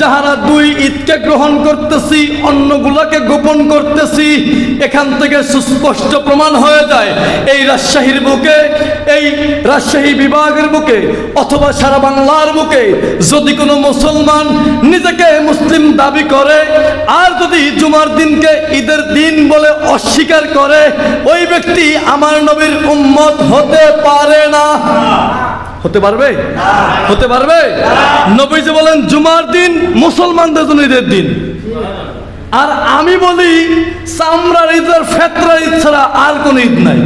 যাহারা দুই ঈদকে গ্রহণ করতেছি, অন্যগুলোকে গোপন করতেছি, এখান থেকে সুস্পষ্ট প্রমাণ হয়ে যায়, এই রাজশাহীর বুকে, এই রাজশাহী বিভাগের বুকে, অথবা সারা বাংলার বুকে, যদি কোনো মুসলমান নিজেকে মুসলিম দাবি করে, আর যদি জুমার দিনকে ঈদের দিন বলে অস্বীকার করে, ওই ব্যক্তি আমার নবীর উম্মত হতে পারে না। হতে পারবে? হতে পারবে? নবীজি বলেন, জুমার দিন মুসলমানদের জন্য ঈদের দিন। আর আমি বলি, চামড়ার ঈদ আর ফেতরার ঈদ ছাড়া আর কোন ঈদ নাই।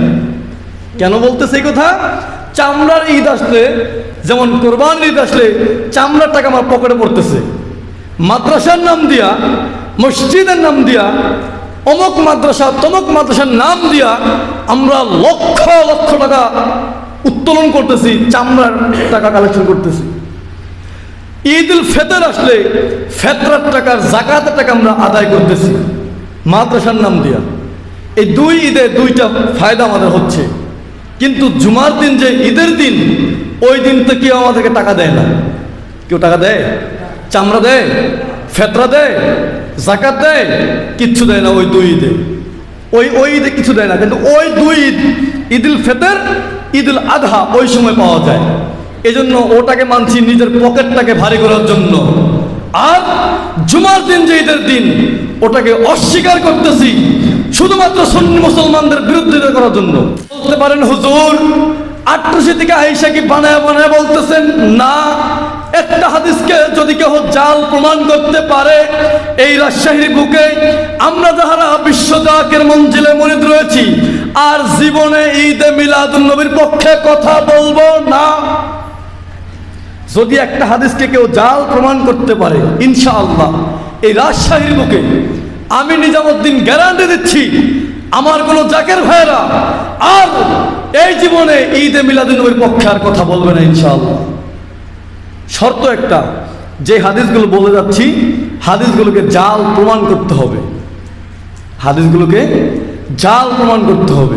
কেন বলতেছে এই কথা? চামড়ার ঈদ আসলে, যেমন কোরবান ঈদ আসলে, চামড়ার টাকা আমার পকেটে পড়তেছে। মাদ্রাসার নাম দিয়া, মসজিদের নাম দিয়া, অমুক মাদ্রাসা, তমুক মাদ্রাসার নাম দিয়া আমরা লক্ষ লক্ষ টাকা উত্তোলন করতেছি, চামড়ার টাকা কালেকশন করতেছি। ঈদ উল ফেতর আসলে ফেতরার টাকার জাকাতের টাকা আমরা আদায় করতেছি। মাদ্রাসার নাম দিয়া। এই দুই ঈদে দুইটা ফায়দা আমাদের হচ্ছে। কিন্তু জুমার দিন যে ঈদের দিন, ওই দিন তো কেউ আমাদেরকে টাকা দেয় না। কেউ টাকা দেয়? চামড়া দেয়? ফেতরা দেয়? জাকাত দেয়? কিচ্ছু দেয় না ওই দুই ঈদে। ওই ওই ঈদে কিছু দেয় না। কিন্তু ওই দুই ঈদ ঈদ উল ফেতর ঈদ উল আধা ওই সময় পাওয়া যায়। এজন্য ওটাকে মানছি নিজের পকেটটাকে ভারী করার জন্য। আর জুমার দিন যে ঈদের দিন, ওটাকে অস্বীকার করতেছি শুধুমাত্র সুন্নি মুসলমানদের বিরুদ্ধে করার জন্য। বলতে পারেন, হুজুর আট্রসি থেকে আইসা কি বানায় বানায় বলতেছেন? না। একটা হাদিসকে যদি কেউ জাল প্রমাণ করতে পারে, এই রাজশাহীর বুকে আমরা যাহারা বিশ্বজাকের মঞ্জিলে মনিদ রয়েছি, আর জীবনে ঈদে মিলাদুল নবীর পক্ষে কথা বলব না। যদি একটা হাদিসকে কেউ জাল প্রমাণ করতে পারে, ইনশাআল্লাহ, এই রাজশাহীর বুকে আমি নিজামুদ্দিন গ্যারান্টি দিচ্ছি, আমার কোনো জাকের ভাইয়েরা আর এই জীবনে ঈদে মিলাদুন্নবীর পক্ষে আর কথা বলবে না, ইনশাআল্লাহ। শর্ত একটা, যে হাদিসগুলো বলে যাচ্ছি, হাদিসগুলোকে জাল প্রমাণ করতে হবে। হাদিসগুলোকে জাল প্রমাণ করতে হবে।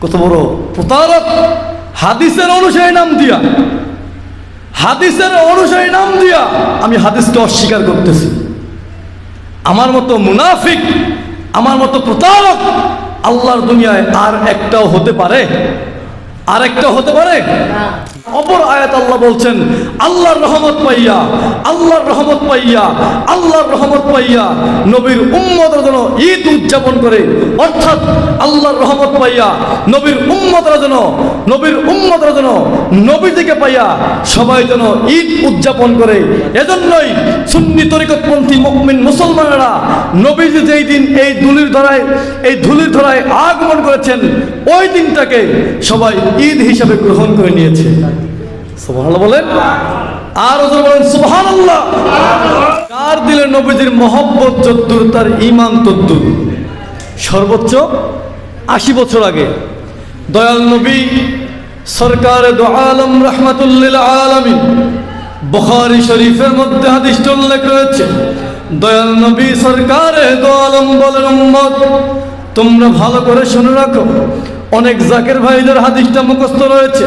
কত বড় প্রতারক! হাদিসের অনুসারী নাম দিয়া। হাদিসের অনুসারী নাম দিয়া আমি হাদিসকে অস্বীকার করতেছি। আমার মতো মুনাফিক, আমার মতো প্রতারক আল্লাহর দুনিয়ায় আর একটাও হতে পারে? আর একটাও হতে পারে? অপর আয়াত আল্লাহ বলছেন, আল্লাহর রহমত পাইয়া, আল্লাহর রহমত পাইয়া, আল্লাহর রহমত পাইয়া নবীর উম্মতের জন্য ঈদ উদযাপন করে। অর্থাৎ আল্লাহর রহমত পাইয়া নবীর উম্মতের জন্য নবীর উম্মতের জন্য নবীজিকে পাইয়া সবাই যেন ঈদ উদযাপন করে। এজন্যই সুন্নি তরিকতপন্থী মুকমিন মুসলমানেরা নবীজি যেই দিন এই ধুলির ধরায়, এই ধুলির ধরায় আগমন করেছেন, ওই দিনটাকে সবাই ঈদ হিসাবে গ্রহণ করে নিয়েছে। কার তার সর্বোচ্চ আশি বছর আগে। দয়াল নবী সরকার আলম রহমতুল্লিল আলমী বুখারী শরীফের মধ্যে হাদিসটা উল্লেখ রয়েছে। দয়াল নবী সরকারে আলম তোমরা ভালো করে শুনে রাখো। অনেক জাকের ভাইদের হাদিসটা মুখস্থ রয়েছে।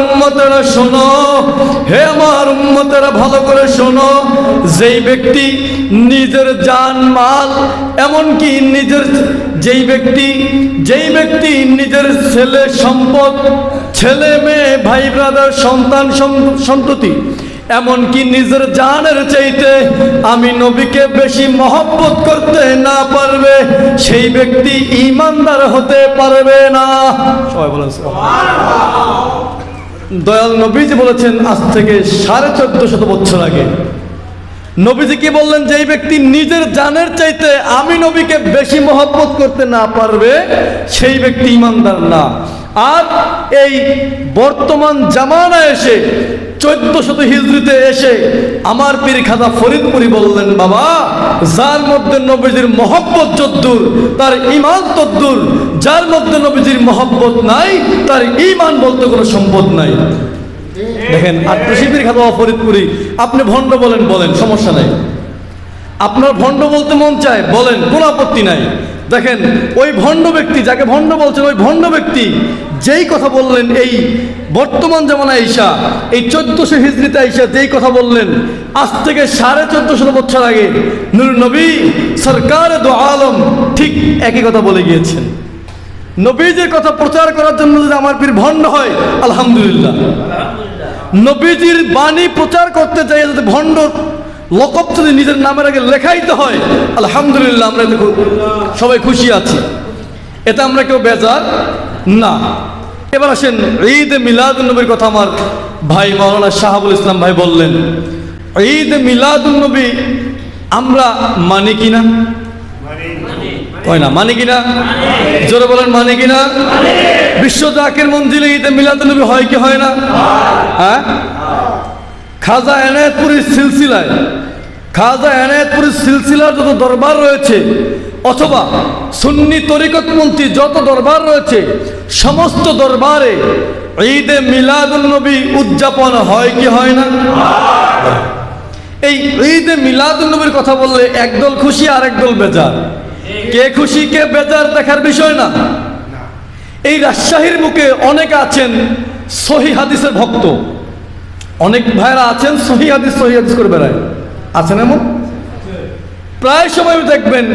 উম্মতেরা শোনো। হে আমার উম্মতেরা, ভালো করে শোনো। যেই ব্যক্তি নিজের জান, মাল, এমনকি নিজের যেই ব্যক্তি যেই ব্যক্তি নিজের ছেলে সম্পদ, ছেলে মেয়ে, ভাই ব্রাদার সন্তান সন্ততি, এমনকি নিজের জানের চাইতে আমি নবীকে বেশি মহব্বত করতে না পারবে, সেই ব্যক্তি ইমানদার হতে পারবে না। সবাই বলেন দয়াল নবীজি বলেছেন, আজ থেকে সাড়ে চোদ্দ শত বছর আগে। নবীজি কি বললেন যেই ব্যক্তি নিজের জানের চাইতে আমি নবীকে বেশি মহব্বত করতে না পারবে, সেই ব্যক্তি ইমানদার না। আর এই বর্তমান জামানা এসে চোদ্দ শত হিজড়িতে এসে আমার পীর খাজা ফরিদপুরি বললেন, বাবা, যার মধ্যে নবীজির মহব্বত যদ্দুর, তার ইমান তদ্দুর, যার মধ্যে নবীজির মহব্বত নাই, তার ইমান বলতে কোনো সম্পদ নাই। দেখেন আত্মশিল্পীর খাতা ফরিদপুরি, আপনি ভণ্ড বলেন বলেন, সমস্যা নাই। আপনার ভণ্ড বলতে মন চায়, বলেন, কোনো আপত্তি নাই। দেখেন, ওই ভণ্ড ব্যক্তি, যাকে ভণ্ড বলছেন, ওই ভণ্ড ব্যক্তি যেই কথা বললেন, এই বর্তমান জামানা ঈশা এই চোদ্দশো হিজড়িতে ঈশা যেই কথা বললেন, আজ থেকে সাড়ে চোদ্দশো বছর আগে নুর নবী সরকার দো আলম ঠিক একই কথা বলে গিয়েছেন। নবীজির কথা প্রচার করার জন্য যদি আমার পীর ভণ্ড হয়, আলহামদুলিল্লাহ। নবীজির বাণী প্রচার করতে চাই যদি ভণ্ড লকব যদি নিজের নামের আগে লেখাইতে হয়। আলহামদুলিল্লাহ, আমরা এতে সবাই খুশি আছি। এতে আমরা কেউ বেজার না। এবার আসেন, ঈদ মিলাদুলনবীর কথা আমার ভাই মাওলানা শাহাবুল ইসলাম ভাই বললেন, ঈদ মিলাদুলনবী আমরা মানি কিনা? কয় না মানে কিনা? জোরে বলেন মানে কিনা? বিশ্ব জাকের মঞ্জিলে ঈদে মিলাদুলনবী হয় কি হয় না? হ্যাঁ? খাজা এনায়তপুরের সিলসিলায় খাজা এনায়তপুরের সিলসিলার যত দরবার রয়েছে, অথবা সুন্নি তরিকতপন্থী যত দরবার রয়েছে, সমস্ত দরবারে ঈদে মিলাদুলনবী উদযাপন হয় কি হয় না? এই ঈদে মিলাদুলনবীর কথা বললে একদল খুশি আর একদল বেজার। কে খুশি, কে বেজার দেখার বিষয় না। এই রাজশাহীর বুকে অনেকে আছেন সহি হাদিসের ভক্ত। অনেক ভাইরা আছেন সহি হাদিস সহি হাদিস করে বেড়ায়। আছেন এমন প্রায় সময় দেখবেন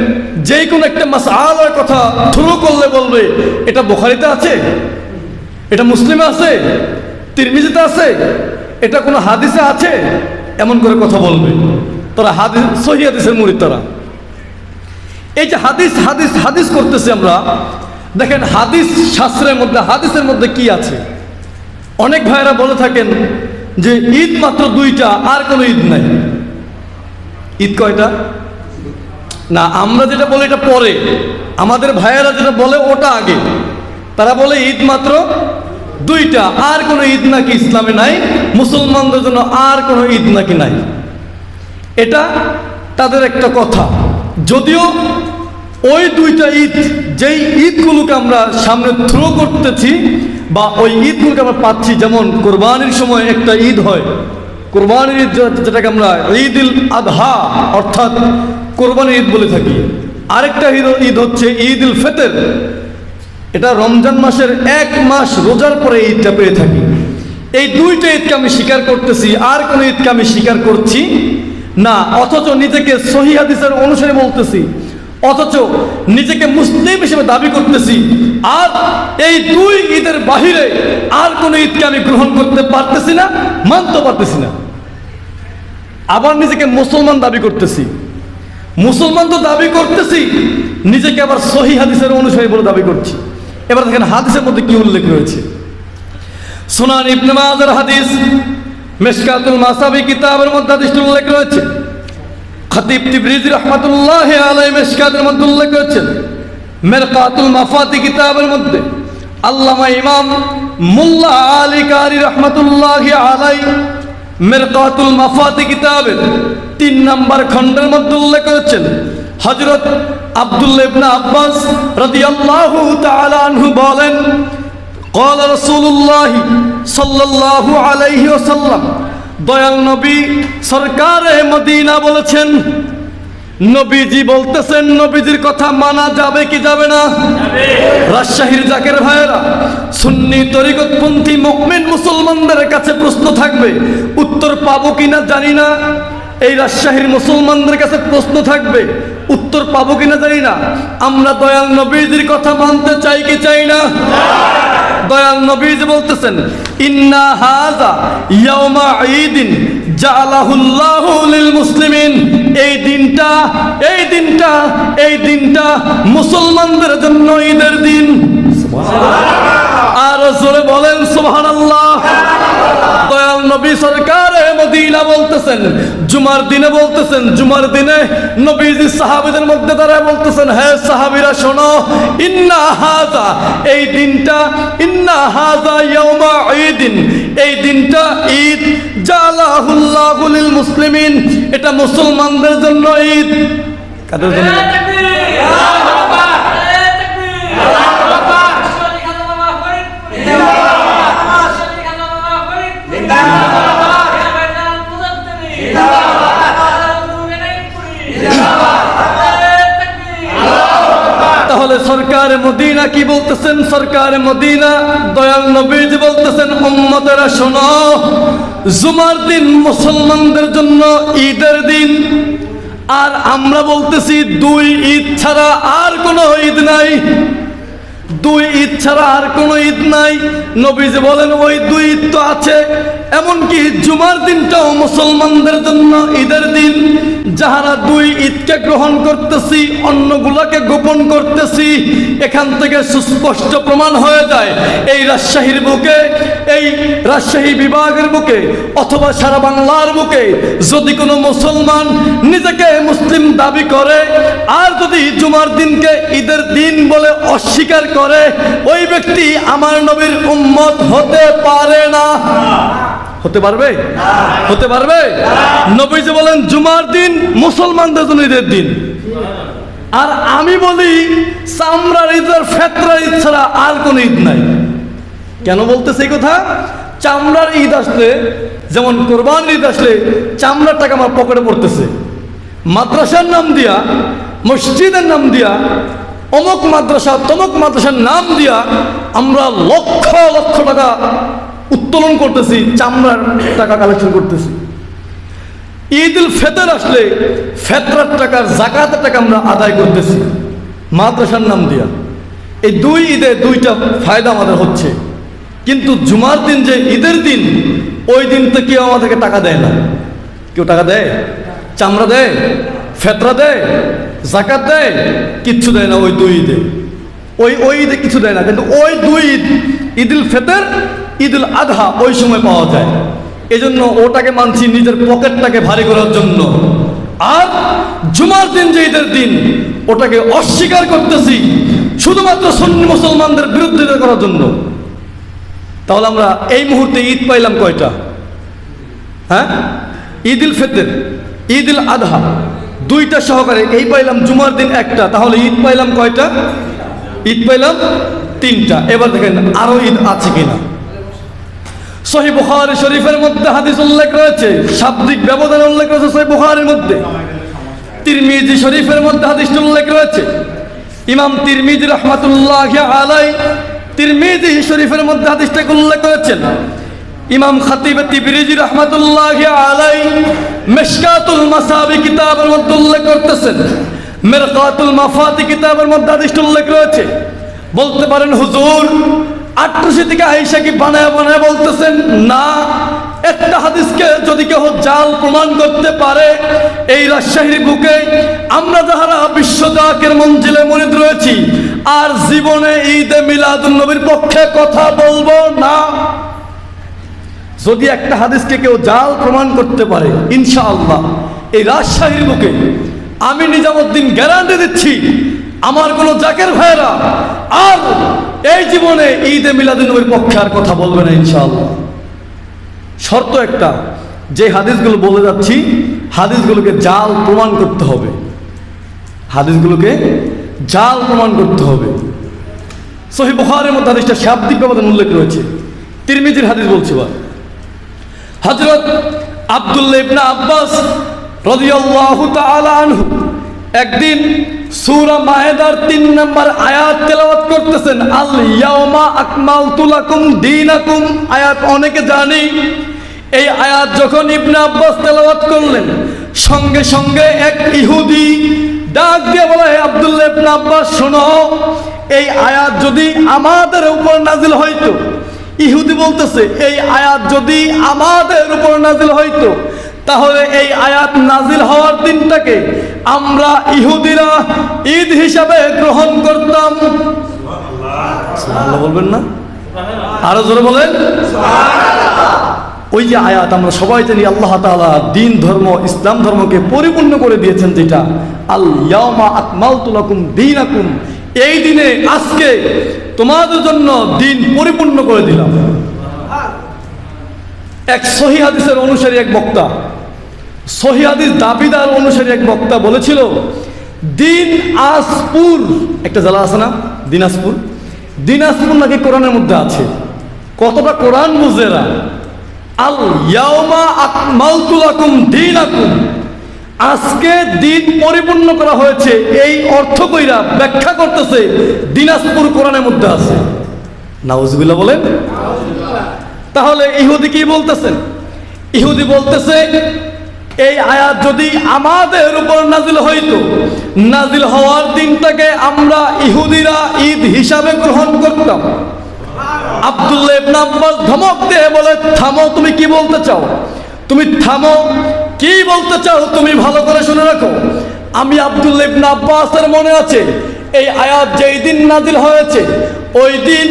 যেই কোনো একটা মাস আলার কথা থ্রু করলে বলবে, এটা বোখারিতে আছে? এটা মুসলিমে আছে? তিরমিজিতে আছে? এটা কোনো হাদিসে আছে? এমন করে কথা বলবে। তারা হাদিস, সহি হাদিসের মুড়িদ তারা। এই যে হাদিস হাদিস হাদিস করতেছি আমরা, দেখেন হাদিস শাস্ত্রের মধ্যে, হাদিসের মধ্যে কি আছে? অনেক ভাইয়েরা বলে থাকেন যে ঈদ মাত্র দুইটা, আর কোনো ঈদ নাই। ঈদ কয়টা? না, আমরা যেটা বলি এটা পরে। আমাদের ভাইয়েরা যেটা বলে ওটা আগে। তারা বলে ঈদ মাত্র দুইটা। আর কোনো ঈদ নাকি ইসলামে নাই। মুসলমানদের জন্য আর কোনো ঈদ নাকি নাই। এটা তাদের একটা কথা। যদিও ওই দুইটা ঈদ, যেই ঈদগুলোকে আমরা সামনে থ্রো করতেছি বা ওই ঈদগুলোকে আমরা পাচ্ছি, যেমন কোরবানির সময় একটা ঈদ হয়। কোরবানির ঈদ যেটাকে আমরা ঈদ উল আধহা অর্থাৎ কোরবানির ঈদ বলে থাকি। আরেকটা ঈদ ঈদ হচ্ছে ঈদ উল ফেতের। এটা রমজান মাসের এক মাস রোজার পরে ঈদটা পেয়ে থাকি। এই দুইটা ঈদকে আমি স্বীকার করতেছি। আর কোন ঈদকে আমি স্বীকার করছি না। অথচ নিজেকে সহি হাদিসের অনুসারে বলতেছি। অথচ নিজেকে মুসলিম হিসেবে দাবি করতেছি। আর এই দুই ঈদের বাহিরে আর কোন ঈদকে আমি গ্রহণ করতে পারতেছি না মানতে পারতেছি না। আবার নিজেকে মুসলমান দাবি করতেছি। মুসলমান তো দাবি করতেছি, নিজেকে আবার সহি হাদিসের অনুসারী বলে দাবি করছি। এবার দেখেন হাদিসের মধ্যে কি উল্লেখ রয়েছে। সোনান ইবনে মাজার হাদিস মেশকাতুল মাসাবি কিতাবের মধ্যে হাদিসটি উল্লেখ রয়েছে। খতিব তিবরিজি রহমাতুল্লাহ আলাই মেশকাতের মধ্যে উল্লেখ করেছেন মেরকাতুল মাফাতি কিতাবের মধ্যে আল্লামা ইমাম মুল্লা আলী কারি রহমাতুল্লাহ আলাই মেরকাতুল মাফাতি কিতাবের তিন নম্বর খণ্ডের মধ্যে উল্লেখ করেছেন হজরত আব্দুল্লাহ ইবনে আব্বাস রাদিয়াল্লাহু তাআলা আনহু বলেন قال رسول الله صلى الله عليه وسلم দয়াল নবী সরকারে মদিনা বলেছেন নবীজি বলতেছেন, নবীজির কথা মানা যাবে কি যাবে না? রাজশাহীর জাকের ভাইয়েরা, সুন্নি তরিকতপন্থী মুকমিন মুসলমানদের কাছে প্রশ্ন থাকবে, উত্তর পাবো কিনা জানি না। এই রাজশাহীর মুসলমানদের কাছে প্রশ্ন থাকবে, উত্তর পাবো কিনা জানি না। আমরা দয়াল নবীজির কথা মানতে চাই কি চাই না? দয়াল নবীজ বলতেছেন, ইন্না হাজা ইয়াউমা ঈদিন জালাহুল্লাহু লিল মুসলিমিন। এই দিনটা এই দিনটা এই দিনটা মুসলমানদের জন্য ঈদের দিন। আর জোরে বলেন সুবহানাল্লাহ। দয়াল নবী সরকার মদিনা বলতেছেন, জুমার দিনে বলতেছেন, জুমার দিনে নবীজি সাহাবীদের মধ্যে দাঁড়ায় বলতেছেন, হে সাহাবীরা শোনো, ইন্না হাজা, এই দিনটা, ইন্না হাজা ইয়াউমা ঈদিন, এই দিনটা ঈদ, জালাহুল্লাহু লিল মুসলিমিন, এটা মুসলমানদের জন্য ঈদ। কাদের জন্য? তাহলে সরকার মদিনা কি বলতেছেন? সরকার মদিনা, দয়াল নবীজ বলতেছেন, উম্মতেরা, শোনো, জুমার দিন মুসলমানদের জন্য ঈদের দিন। আর আমরা বলতেছি, দুই ঈদ ছাড়া আর কোনো ঈদ নাই। দুই ঈদ ছাড়া আর কোনো ঈদ নাই। নবীজি বলেন, ওই দুই ঈদ তো আছে। এমনকি জুমার দিনটাও মুসলমানদের জন্য ঈদের দিন। যাহারা দুই ঈদকে গ্রহণ করতেছি, অন্যগুলাকে গোপন করতেছি, এখান থেকে সুস্পষ্ট প্রমাণ হয়ে যায়, এই রাজশাহীর বুকে, এই রাজশাহী বিভাগের বুকে, অথবা সারা বাংলার বুকে, যদি কোনো মুসলমান নিজেকে মুসলিম দাবি করে, আর যদি জুমার দিনকে ঈদের দিন বলে অস্বীকার করে, ওই ব্যক্তি আমার নবীর উম্মত হতে পারে না। হতে পারবে? হতে পারবে? নবী যে বলেন, জুমার দিন মুসলমানদের জন্য ঈদের দিন। আর আমি বলি, চামড়ার ঈদ আর ফেতরার ঈদ ছাড়া আর কোনো ঈদ নাই। কেন বলতেছে এই কথা? চামড়ার ঈদ আসলে, যেমন কোরবান ঈদ আসলে, চামড়ার টাকা আমার পকেটে পড়তেছে। মাদ্রাসার নাম দিয়া, মসজিদের নাম দিয়া অমুক মাদ্রাসা, তমুক মাদ্রাসার নাম দিয়া আমরা লক্ষ লক্ষ টাকা উত্তোলন করতেছি, চামড়ার টাকা কালেকশন করতেছি। ঈদ উল ফেতর আসলে ফেতরার টাকার জাকাতের টাকা আমরা আদায় করতেছি, মাদ্রাসার নাম দিয়া। এই দুই ঈদে দুইটা ফায়দা আমাদের হচ্ছে। কিন্তু জুমার দিন যে ঈদের দিন, ওই দিন তো কেউ আমাদেরকে টাকা দেয় না। কেউ টাকা দেয়? চামড়া দেয়? ফেতরা দেয়? জাকাত দেয়, কিচ্ছু দেয় না ওই দুই ঈদে। ওই ওই ঈদে কিছু দেয় না, কিন্তু ওই দুই ঈদ ঈদ উল ফেতর ঈদ উল আধা ওই সময় পাওয়া যায়। এজন্য ওটাকে মানছি নিজের পকেটটাকে ভারী করার জন্য। আর জুমার দিন যে ঈদের দিন, ওটাকে অস্বীকার করতেছি, শুধুমাত্র সন্নি মুসলমানদের বিরুদ্ধে করার জন্য। তাহলে আমরা এই মুহূর্তে ঈদ পাইলাম কয়টা? হ্যাঁ? ঈদ উল ফিতর ঈদ আধা। দুইটা সহকারে, এই পাইলাম জুমার দিন একটা, তাহলে ঈদ পাইলাম কয়টা? ঈদ পাইলাম তিনটা। এবার দেখেন আরও ঈদ আছে কিনা। সহি বুখারি শরীফের মধ্যে হাদিস উল্লেখ রয়েছে, শাব্দিক ব্যবধান উল্লেখ রয়েছে সহি বুখারির মধ্যে। তিরমিজি শরীফের মধ্যে হাদিস উল্লেখ রয়েছে, ইমাম তিরমিজি রহমাতুল্লাহ আলাই তিরমিজি শরীফের মধ্যে হাদিসটাকে উল্লেখ করেছেন ইমাম খাতিব তিবরিজি রহমাতুল্লাহ আলাই মেশকাতুল মাসাবি কিতাবের মধ্যে উল্লেখ করতেছেন। মেরকাতুল মাফাতি কিতাবের মধ্যে হাদিসটা উল্লেখ রয়েছে। বলতে পারেন, হুজুর আট্রসি থেকে আইসা কি বানায় বানায় বলতেছেন? না, একটা হাদিসকে যদি কেউ জাল প্রমাণ করতে পারে, এই রাজশাহীর বুকে আমরা যাহারা বিশ্বজাকের মঞ্জিলে মরিদ রয়েছি, আর জীবনে ঈদে মিলাদুল নবীর পক্ষে কথা বলব না। যদি একটা হাদিসকে কেউ জাল প্রমাণ করতে পারে, ইনশাআল্লাহ, এই রাজশাহীর বুকে আমি নিজামুদ্দিন গ্যারান্টি দিচ্ছি, আমার কোনো জাকের ভাইরা আর এই জীবনে ঈদে মিলাদুন্নবীর পক্ষে আর কথা বলবে না, ইনশাআল্লাহ। শর্ত একটা, যে হাদিসগুলো বলে যাচ্ছি, হাদিসগুলোকে জাল প্রমাণ করতে হবে। হাদিসগুলোকে জাল প্রমাণ করতে হবে। সহি বুখারের মধ্যে হাদিসটা শাব্দিক ব্যবধান উল্লেখ রয়েছে। তিরমিজির হাদিস বলছি বা হজরত আব্দুল্লাহ ইবনা আব্বাস রাদিয়াল্লাহু তাআলা আনহু একদিন সূরা মায়েদার তিন নম্বর আয়াত তেলাওয়াত করতেছেন, আল ইয়াউমা আকমালতু লাকুম দীনাকুম। আয়াত অনেকে জানি, এই আয়াত যখন ইবনে আব্বাস তেলাওয়াত করলেন, সঙ্গে সঙ্গে এক ইহুদি ডাক দিয়ে বলে আব্দুল্লাহ ইবনে আব্বাস, শোনো, এই আয়াত যদি আমাদের উপর নাজিল হইতো ইহুদি বলতেছে, এই আয়াত যদি আমাদের উপর নাজিল হইতো, তাহলে এই আয়াত নাজিল হওয়ার দিনটাকে আমরা ইহুদিরা ঈদ হিসাবে গ্রহণ করতাম। বলবেন না? আরও জোরে বলেন। ওই যে আয়াত, আমরা সবাই জানি আল্লাহ তাআলা দিন ধর্ম, ইসলাম ধর্মকে পরিপূর্ণ করে দিয়েছেন যেটা আল ইয়ামা আকমালতু লাকুম দীনাকুম। এই দিনে, আজকে তোমাদের জন্য দিন পরিপূর্ণ করে দিলাম। এক সহি হাদিসের অনুসারী এক বক্তা, সহি হাদিস দাবিদার অনুসারী এক বক্তা বলেছিল, দিন আসপুর, একটা জেলা আছে না? দিনাজপুর দিনাজপুর নাকি কোরআনের মধ্যে আছে? কতটা কোরআন বুঝেরা আল ইয়াউমা আকমালতু লাকুম দীনাকুম। আজকে দিন পরিপূর্ণ করা হয়েছে। এই অর্থ কইরা ব্যাখ্যা করতেছে দিনাজপুর কোরআনের মধ্যে আছে। নাউজুবিল্লাহ বলেন। তাহলে ইহুদি কি বলতেছেন? ইহুদি বলতেছে, এই আয়াত যদি আমাদের উপর নাজিল হইতো, নাজিল হওয়ার দিনটাকে আমরা ইহুদিরা ঈদ হিসাবে গ্রহণ করতাম। আব্দুল্লাহ ইবনে আব্বাস ধমক দিয়ে বলে, থামো, তুমি কি বলতে চাও? তুমি থামো কি বলতে চাও তুমি ভালো করে শুনে রাখো। আমি আব্দুল্লাহ ইবনে আব্বাসের মনে আছে, এই আয়াত যেই দিন নাজিল হয়েছে, ওই দিন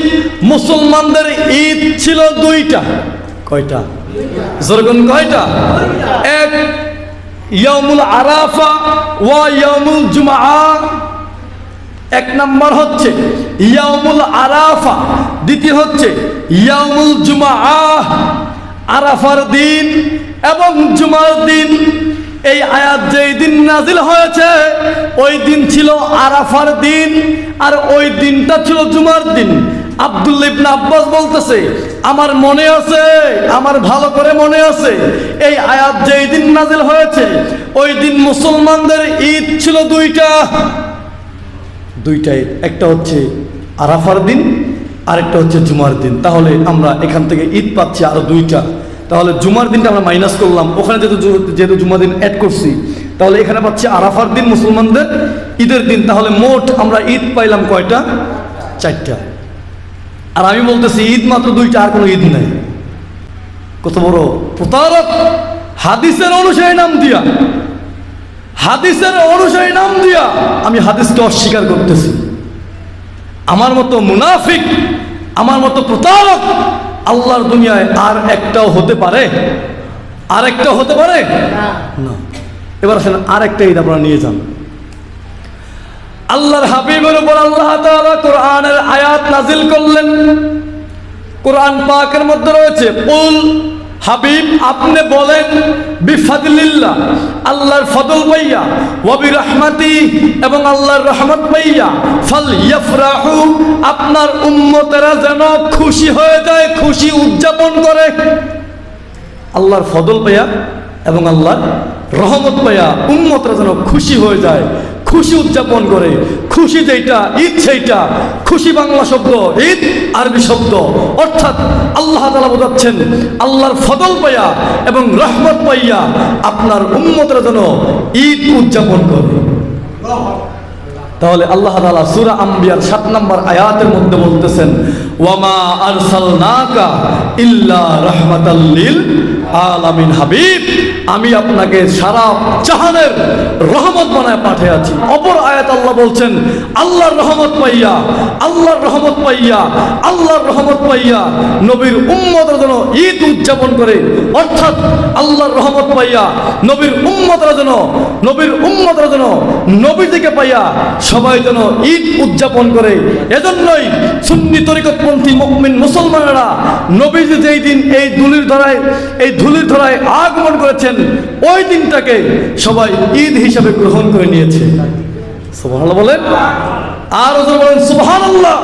মুসলমানদের ঈদ ছিল দুইটা। কয়টা? জরগুন কয়টা? এক ইয়ামুল আরাফা ওয়া ইয়ামুল জুমআ। এক নাম্বার হচ্ছে ইয়ামুল আরাফা। দ্বিতীয় হচ্ছে ইয়ামুল জুমা আরাফার দিন এবং জুমার দিন, এই আয়াত যেই দিন নাজিল হয়েছে, ওই দিন ছিল আরাফার দিন, আর ওই দিনটা ছিল জুমার দিন। আব্দুল্লা ইবনে আব্বাস বলতেছে, আমার মনে আছে, আমার ভালো করে মনে আছে, এই আয়াত যেই দিন নাজিল হয়েছে, ওই দিন মুসলমানদের ঈদ ছিল দুইটা। দুইটাই একটা হচ্ছে আরাফার দিন, আরেকটা হচ্ছে জুমার দিন। তাহলে আমরা এখান থেকে ঈদ পাচ্ছি আরও দুইটা। তাহলে জুমার দিনটা আমরা মাইনাস করলাম। ওখানে যেহেতু যেহেতু জুমার দিন অ্যাড করছি, তাহলে এখানে পাচ্ছি আরাফার দিন মুসলমানদের। ঈদের দিন তাহলে মোট আমরা ঈদ পাইলাম কয়টা? চারটা। আর আমি বলতেছি, ঈদ মাত্র দুইটা, আর কোনো ঈদ নাই। কত বড় প্রতারক! হাদিসের অনুসারে নাম দিয়া। হাদিসের অনুসারী নাম দিয়া আমি হাদিসকে অস্বীকার করতেছি। আমার মতো মুনাফিক, আমার মতো প্রতারক আল্লাহর দুনিয়ায় আর একটাও হতে পারে? আর একটাও হতে পারে? না। এবার আসেন, আর একটা ঈদ আপনারা নিয়ে যান। আল্লাহর হাবিবের উপর আল্লাহ তাআলা কোরআনের আয়াত নাজিল করলেন। কোরআন পাকের মধ্যে রয়েছে উল হাবিব, আপনি বলেন বিফাদিল্লাহ আল্লাহর ফদল পাইয়া ওয়াবি রহমাতি এবং আল্লাহর রহমত পাইয়া ফল ইয়াফরাহু আপনার উম্মতেরা যেন খুশি হয়ে যায়, খুশি উদযাপন করে। আল্লাহর ফদল পাইয়া এবং আল্লাহর রহমত পাইয়া উম্মতরা যেন খুশি হয়ে যায়, খুশি উদযাপন করে। খুশি যেটা ঈদ সেইটা, খুশি বাংলা শব্দ, ঈদ আরবি শব্দ। অর্থাৎ আল্লাহ তালা বোঝাচ্ছেন, আল্লাহর ফদল পাইয়া এবং রহমত পাইয়া আপনার উম্মতরা যেন ঈদ উদযাপন করে। তাহলে আল্লাহ তাআলা সূরা আম্বিয়ার সাত নম্বর আয়াতের মধ্যে বলতেছেন ওয়ামা আরসালনাকা ইল্লা রাহমাতাল লিল আলামিন হাবিব, আমি আপনাকে সারা জাহানের রহমত বানায় পাঠিয়েছি অপর আয়াত আল্লাহ বলছেন, আল্লাহর রহমত পাইয়া, আল্লাহর রহমত পাইয়া, আল্লাহর রহমত পাইয়া নবীর উম্মতের জন্য ঈদ উদযাপন করে, অর্থাৎ আল্লাহর রহমত পাইয়া নবীর উম্মতরা যেন, নবীর উম্মতরা যেন নবীজিকে পাইয়া সবাই যেন ঈদ উদযাপন করে। এজন্যই সুন্নি তরিকতপন্থী মুসলমানেরা নবীজি যেই দিন এই ধুলির ধরায় এই ধুলির ধরায় আগমন করেছেন, ওই দিনটাকে সবাই ঈদ হিসাবে গ্রহণ করে নিয়েছে। সুবহানাল্লাহ বলেন? আর ওজন বলেন, সুবহানাল্লাহ!